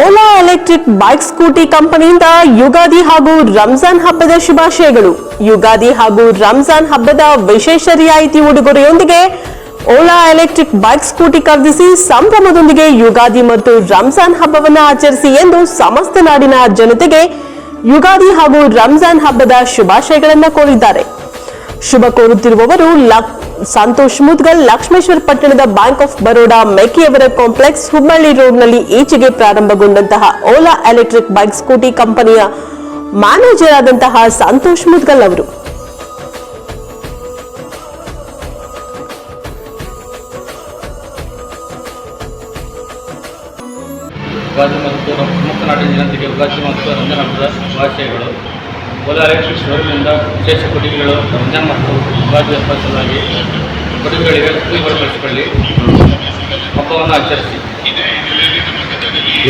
Ola electric bike scooty ಕಂಪನಿಯಿಂದ ಯುಗಾದಿ ಹಾಗೂ ರಂಜಾನ್ ಹಬ್ಬದ ಶುಭಾಶಯಗಳು. ಯುಗಾದಿ ಹಾಗೂ ರಂಜಾನ್ ಹಬ್ಬದ ವಿಶೇಷ ರಿಯಾಯಿತಿ ಉಡುಗೊರೆಯೊಂದಿಗೆ ಓಲಾ ಎಲೆಕ್ಟ್ರಿಕ್ ಬೈಕ್ ಸ್ಕೂಟಿ ಖರೀದಿಸಿ ಸಂಭ್ರಮದೊಂದಿಗೆ ಯುಗಾದಿ ಮತ್ತು ರಂಜಾನ್ ಹಬ್ಬವನ್ನು ಆಚರಿಸಿ ಎಂದು ಸಮಸ್ತ ನಾಡಿನ ಜನತೆಗೆ ಯುಗಾದಿ ಹಾಗೂ ರಂಜಾನ್ ಹಬ್ಬದ ಶುಭಾಶಯಗಳನ್ನು ಕೋರಿದ್ದಾರೆ. ಶುಭ ಕೋರುತ್ತಿರುವವರು ಸಂತೋಷ್ ಮುದ್ಗಲ್, ಲಕ್ಷ್ಮೇಶ್ವರ ಪಟ್ಟಣದ ಬ್ಯಾಂಕ್ ಆಫ್ ಬರೋಡಾ ಮೆಕಿಯವರ ಕಾಂಪ್ಲೆಕ್ಸ್ ಹುಬ್ಬಳ್ಳಿ ರೋಡ್ನಲ್ಲಿ ಈಚೆಗೆ ಪ್ರಾರಂಭಗೊಂಡಂತಹ ಓಲಾ ಎಲೆಕ್ಟ್ರಿಕ್ ಬೈಕ್ ಸ್ಕೂಟಿ ಕಂಪನಿಯ ಮ್ಯಾನೇಜರ್ ಆದಂತಹ ಸಂತೋಷ್ ಮುದ್ಗಲ್ ಅವರು. ಮತ್ತು ಜನತೆಗೆ ಮತ್ತು ರಂಜನ ಓಲಾ ಎಲೆಕ್ಟ್ರಿಕ್ ಶೋರೂಮಿನಿಂದ ವಿಶೇಷ ಕೊಡುಗೆಗಳು ರಂಜಾನ್ ಮತ್ತು ಯುಗಾದಿ ಹಬ್ಬದ ಸಲುವಾಗಿ ಕೊಡುಗೆಗಳಿಗೆ ಸ್ಕೂಲ್ಗಳು ಬಳಸಿಕೊಳ್ಳಿ ಹಬ್ಬವನ್ನು ಆಚರಿಸಿ.